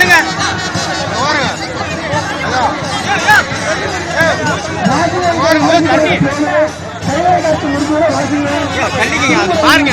நில்லுங்க பாருங்க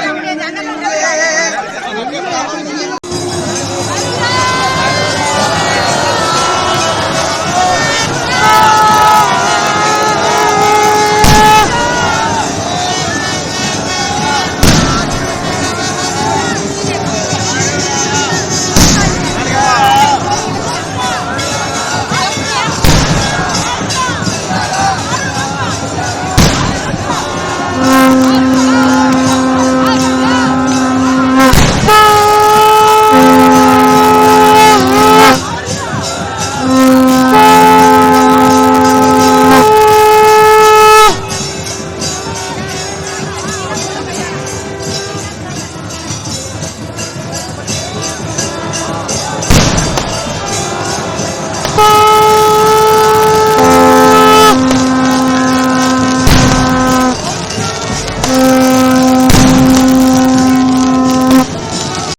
Oh,